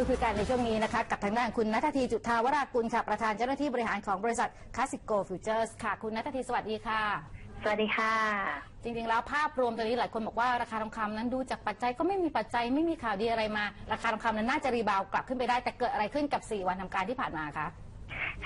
พูดคุยกันในช่วงนี้นะคะ กับทางด้านคุณนัทธีจุธาวรากุลค่ะ ประธานเจ้าหน้าที่บริหารของบริษัทคลาสสิโกฟิวเจอร์สค่ะ คุณนัทธีสวัสดีค่ะ สวัสดีค่ะ จริงๆ แล้วภาพรวมตอนนี้หลายคนบอกว่าราคาทองคำนั้นดูจากปัจจัยก็ไม่มีปัจจัยไม่มีข่าวดีอะไรมา ราคาทองคำนั้นน่าจะรีบาวด์กลับขึ้นไปได้แต่เกิดอะไรขึ้นกับ 4 วันทำการที่ผ่านมาคะ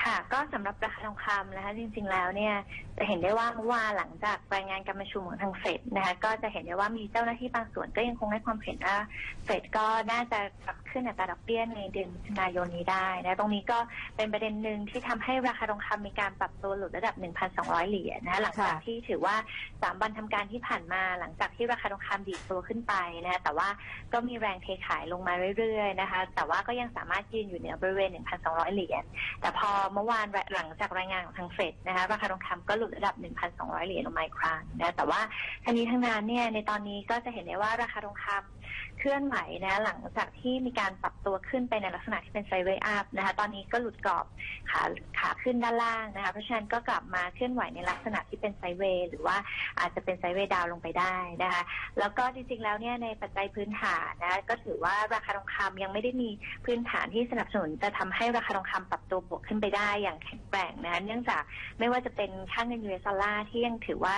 ค่ะก็สำหรับราคาทองคำนะคะจริงๆแล้วเนี่ยจะเห็นได้ว่าเมื่อวานหลังจากรายงานการประชุมของทางเฟดนะคะก็จะเห็นได้ว่ามีเจ้าหน้าที่บางส่วนก็ยังคงให้ความเห็นว่าเฟดก็น่าจะปรับ ขึ้นอัตราดอกเบี้ยในเดือนมิถุนายนนี้ได้นะตรงนี้ก็เป็นประเด็นหนึ่งที่ทำให้ราคาทองคำมีการปรับตัวหลุดระดับ 1,200 เหรียญนะคะหลังจากค่ะที่ถือว่าสามวันทำการที่ผ่านมาหลังจากที่ราคาทองคำดีดตัวขึ้นไปนะคะแต่ว่าก็มีแรงเทขายลงมาเรื่อยๆนะคะแต่ว่าก็ยังสามารถยืนอยู่เหนือบริเวณ 1,200 เหรียญแต่พอเมื่อวานหลังจากรายงานของทางเฟดนะคะราคาทองคำก็หลุดระดับ 1,200 เหรียญลงมาอีกครั้งนะแต่ว่าทั้งนี้ทั้งนั้นเนี่ยในตอนนี้ก็จะเห็นได้ว่าราคาทองคำ เคลื่อนไหวนะหลังจากที่มีการปรับตัวขึ้นไปในลักษณะที่เป็นไซเวอัพนะคะตอนนี้ก็หลุดกรอบขาขาขึ้นด้านล่างนะคะเพราะฉะนั้นก็กลับมาเคลื่อนไหวในลักษณะที่เป็นไซเวหรือว่าอาจจะเป็นไซเวดาวลงไปได้นะคะแล้วก็จริงๆแล้วเนี่ยในปัจจัยพื้นฐานนะก็ถือว่าราคาทองคำยังไม่ได้มีพื้นฐานที่สนับสนุนจะทำให้ราคาทองคำปรับตัวบวกขึ้นไปได้อย่างแข็งแกร่งนะคะเนื่องจากไม่ว่าจะเป็นค่าเงินยูเอสดอลลาร์ที่ยังถือว่า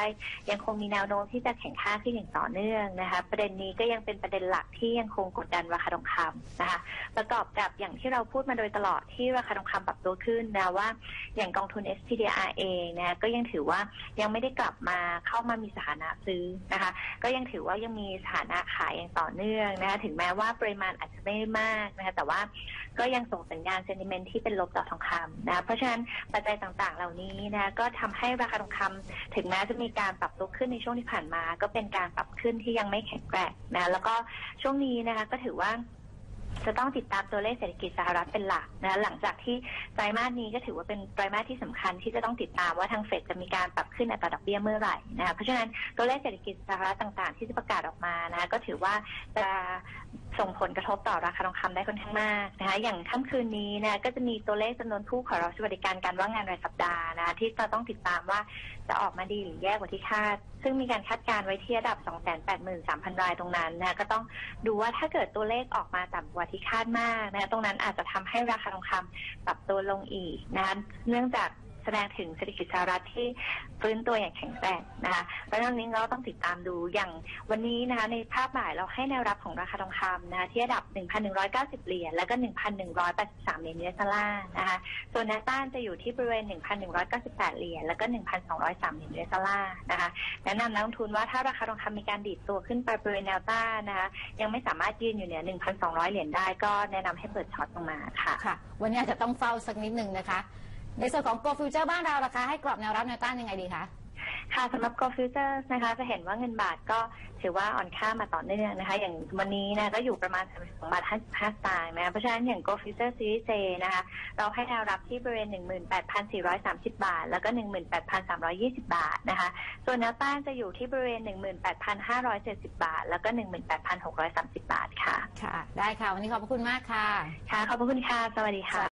ยังคงมีแนวโน้มที่จะแข็งค่าขึ้นอย่างต่อเนื่องนะคะประเด็นนี้ก็ยังเป็นประเด็นหลักที่ยังคงกดดันราคาทองคำนะคะ ประกอบกับอย่างที่เราพูดมาโดยตลอดที่ราคาทองคำปรับตัวขึ้นนะว่า อย่างกองทุน SPDR เองนะก็ยังถือว่ายังไม่ได้กลับมาเข้ามามีสถานะซื้อนะคะ ก็ยังถือว่ายังมีสถานะขายอย่างต่อเนื่องนะคะถึงแม้ว่าปริมาณอาจจะไม่ได้มากนะคะแต่ว่าก็ยังส่งสัญญาณเซนิเมนที่เป็นลบต่อทองคำนะเพราะฉะนั้นปัจจัยต่างๆ เหล่านี้นะคะก็ทำให้ราคาทองคำถึงแม้จะมีการปรับตัวขึ้นในช่วงที่ผ่านมา ก็เป็นการปรับขึ้นที่ยังไม่แข็งแกร่งนะแล้วก็ช่วงนี้นะคะก็ถือว่า จะต้องติดตามตัวเลขเศรษฐกิจสหรัฐเป็นหลักนะหลังจากที่ไตรมาสนี้ก็ถือว่าเป็นไตรมาสที่สำคัญที่จะต้องติดตามว่าทางเฟดจะมีการปรับขึ้นอัตราดอกเบี้ยเมื่อไหร่นะคะเพราะฉะนั้นตัวเลขเศรษฐกิจสหรัฐต่างๆ ที่จะประกาศออกมานะก็ถือว่าจะส่งผลกระทบต่อราคาทองคำได้ค่อนข้างมากนะคะอย่างค่ำคืนนี้นะก็จะมีตัวเลขจำนวนผู้ขอรับสวัสดิการการว่างงานรายสัปดาห์นะที่เราต้องติดตามว่าจะออกมาดีหรือแย่กว่าที่คาด ซึ่งมีการคาดการณ์ไว้ที่ระดับ 283,000 รายตรงนั้นนะก็ต้องดูว่าถ้าเกิดตัวเลขออกมาต่ำกว่าที่คาดมากนะตรงนั้นอาจจะทำให้ราคาทองคำปรับตัวลงอีกนะคะเนื่องจาก แสดงถึงเศรษฐกิจสหรัฐที่ฟื้นตัวอย่างแข็งแกร่งนะคะเพราะฉะนั้นเราต้องติดตามดูอย่างวันนี้นะคะในภาพบ่ายเราให้แนวรับของราคาทองคำนะคะที่ระดับ 1,190 เหรียญแล้วก็ 1,183 เหรียญเยสลาร์นะคะส่วนแนวต้านจะอยู่ที่บริเวณ 1,198 เหรียญแล้วก็ 1,203 เหรียญเยสลาร์นะคะแนะนำนักลงทุนว่าถ้าราคาทองคำมีการดีดตัวขึ้นไปบริเวณแนวต้านนะคะยังไม่สามารถยืนอยู่เหนือ 1,200 เหรียญได้ก็แนะนำให้เปิดช็อตลงมาค่ะ ค่ะ วันนี้อาจจะต้องเฝ้าสักนิดหนึ่งนะคะ ในส่วนของ Go Future บ้านเราราคาให้กรอบแนวรับแนวต้านยังไงดีคะ ค่ะสำหรับ Go Futures นะคะจะเห็นว่าเงินบาทก็ถือว่าอ่อนค่ามาต่อเนื่องนะคะ อย่างวันนี้นะก็อยู่ประมาณ2บาท55สตางค์นะเพราะฉะนั้นอย่าง Go Futures Series J นะคะเราให้แนวรับที่บริเวณ 18,430 บาท แล้วก็ 18,320 บาทนะคะ ส่วนแนวต้านจะอยู่ที่บริเวณ 18,570 บาท แล้วก็ 18,630 บาทค่ะ ค่ะ ได้ค่ะ วันนี้ขอบพระคุณมากค่ะ ค่ะ ขอบพระคุณค่ะ สวัสดีค่ะ